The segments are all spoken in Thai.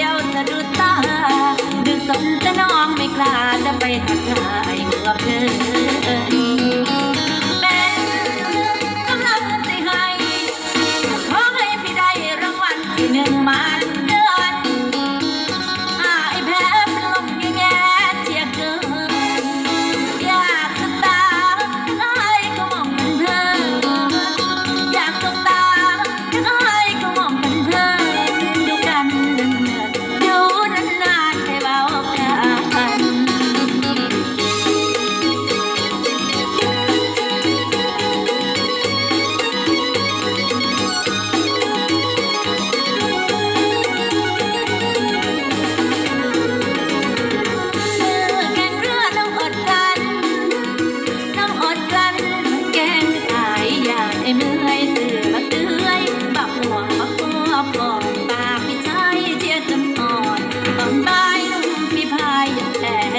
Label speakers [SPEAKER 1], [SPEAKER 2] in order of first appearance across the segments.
[SPEAKER 1] ียวสะดุดตาดึกสนจะน้องไม่กล้าจะไปทักทายเมื่อเธอเป็นกำลังใจให้ขอให้พี่ได้รางวัลที่หนึ่งมา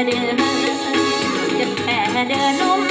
[SPEAKER 1] เดินจะแผ่เดินนุ่ม